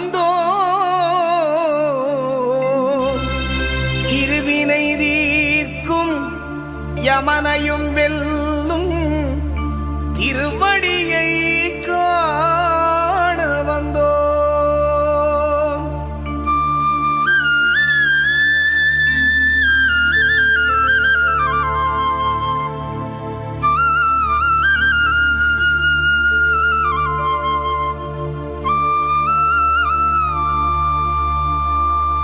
வந்தோ. இருவினை தீர்க்கும் யமனையும் வெல்ல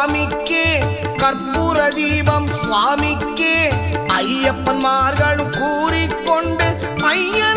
சுவாமிக்கே கற்பூர தீபம் சுவாமிக்கே ஐயப்பன்மார்கள் கூறிக்கொண்டு ஐயனை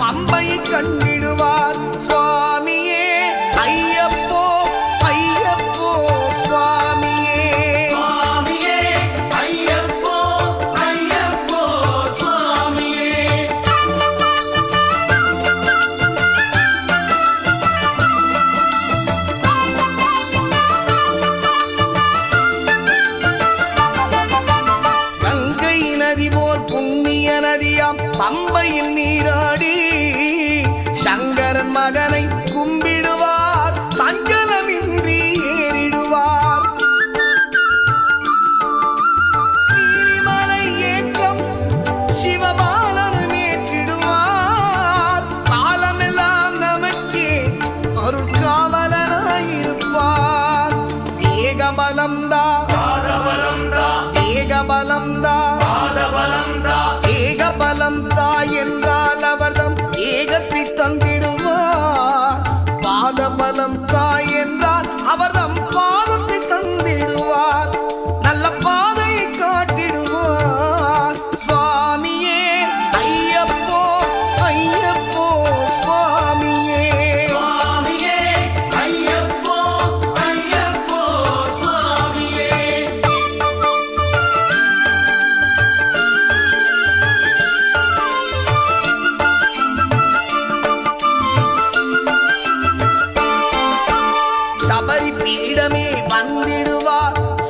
பம்பை கண்டிடுவார் சுவாமியே. ஐயப்போ ஐயப்போ சுவாமியே. சுவாமியே ஐயப்போ ஐயப்போ சுவாமியே. கங்கை நதி போல் புண்ணிய நதியாம். பம்பையில் நீராடி மகனை கும்பிடுவார் சஞ்சலமின்றி ஏறிடுவார். நீரிமலை ஏற்றம் சிவபாலனும் ஏற்றிடுவார். காலமெல்லாம் நமக்கே அருள் காவலனாயிருப்பார் ஏகபலம்தா ஏகபலம்தா பாதபலம்தா ஏகபலம் தாய் என்றால் அவர்தம் ஏகத்தை பாதபலம் தாய்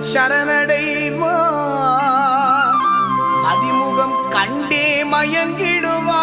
சரணடைவா அதிமுகம் கண்டே மயங்கிடுவா.